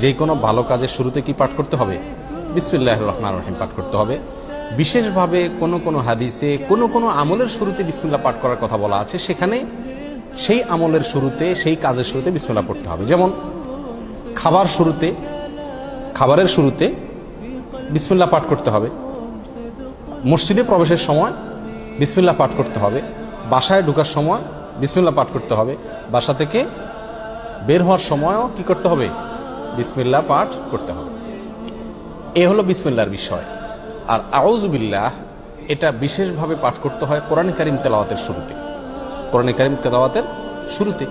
যেই কোনো ভালো কাজের শুরুতে কি পাঠ করতে হবে? বিসমিল্লাহ রহমান রহিম পাঠ করতে হবে। বিশেষভাবে কোনো কোনো হাদিসে, কোনো কোনো আমলের শুরুতে বিসমিল্লাহ পাঠ করার কথা বলা আছে। সেখানে সেই আমলের শুরুতে, সেই কাজের শুরুতে বিসমিল্লাহ পড়তে হবে। যেমন, খাবার শুরুতে, খাবারের শুরুতে বিসমিল্লা পাঠ করতে হবে। মসজিদে প্রবেশের সময় বিসমিল্লা পাঠ করতে হবে। বাসায় ঢোকার সময় বিসমিল্লাহ পাঠ করতে হবে। বাসা থেকে বের হওয়ার সময়ও কি করতে হবে? বিসমিল্লাহ পাঠ করতে হবে। এ হলো বিসমিল্লার বিষয়। আর আউজবিল্লাহ এটা বিশেষভাবে পাঠ করতে হয় কোরআন কারিম তেলাওয়াতের শুরুতে। কোরআন কারিম তেলাওয়াতের শুরুতে।